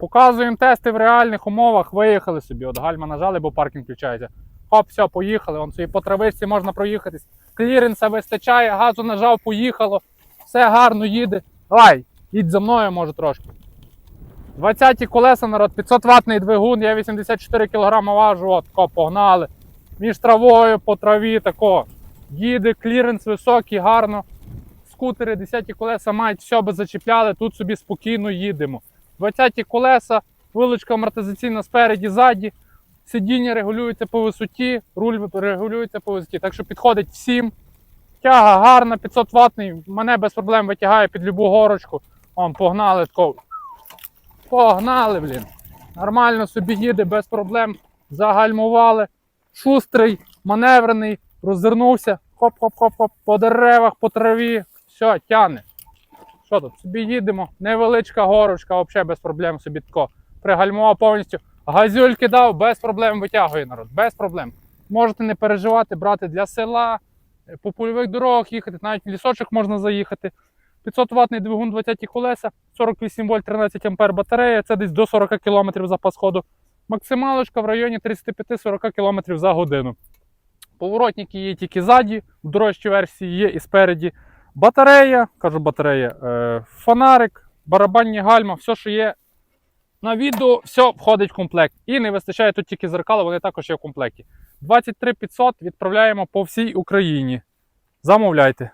Показуємо тести в реальних умовах. Виїхали собі. От гальма нажали, бо паркінг включається. Хоп, все, поїхали. Вон собі по травичці можна проїхатись. Кліренса вистачає, газу нажав, поїхало. Все гарно їде. Давай, їдь за мною, може трошки. 20-ті колеса, народ, 500 ватний двигун, я 84 кг важу, от, ко, погнали. Між травою по траві тако. Їде, кліренс високий, гарно. Скутери, 10-ті колеса мають все би зачіпляли, тут собі спокійно їдемо. 20 колеса, вилочка амортизаційна спереді, ззаді. Сидіння регулюється по висоті, руль регулюється по висоті. Так що підходить всім. Тяга гарна, 500 ватний, мене без проблем витягає під любу горочку. Вон, погнали тако. Погнали, блін. Нормально собі їде, без проблем. Загальмували. Шустрий, маневрений, розвернувся. Хоп-хоп-хоп-хоп, по деревах, по траві. Все, тяне. Що тут? Собі їдемо. Невеличка горочка, взагалі без проблем собі тако. Пригальмував повністю. Газюльки дав, без проблем витягує народ. Без проблем. Можете не переживати, брати для села, е, по польових дорогах їхати, навіть в лісочок можна заїхати. 500 ватний двигун 20 колеса, 48 вольт 13 ампер батарея, це десь до 40 км запас ходу. Максималочка в районі 35-40 км за годину. Поворотники є тільки ззаді, в дорожчій версії є і спереді. Батарея, кажу батарея, е, фонарик, барабанні гальма, все, що є на відео, все входить в комплект. І не вистачає тут тільки зеркала, вони також є в комплекті. 23 500 відправляємо по всій Україні. Замовляйте.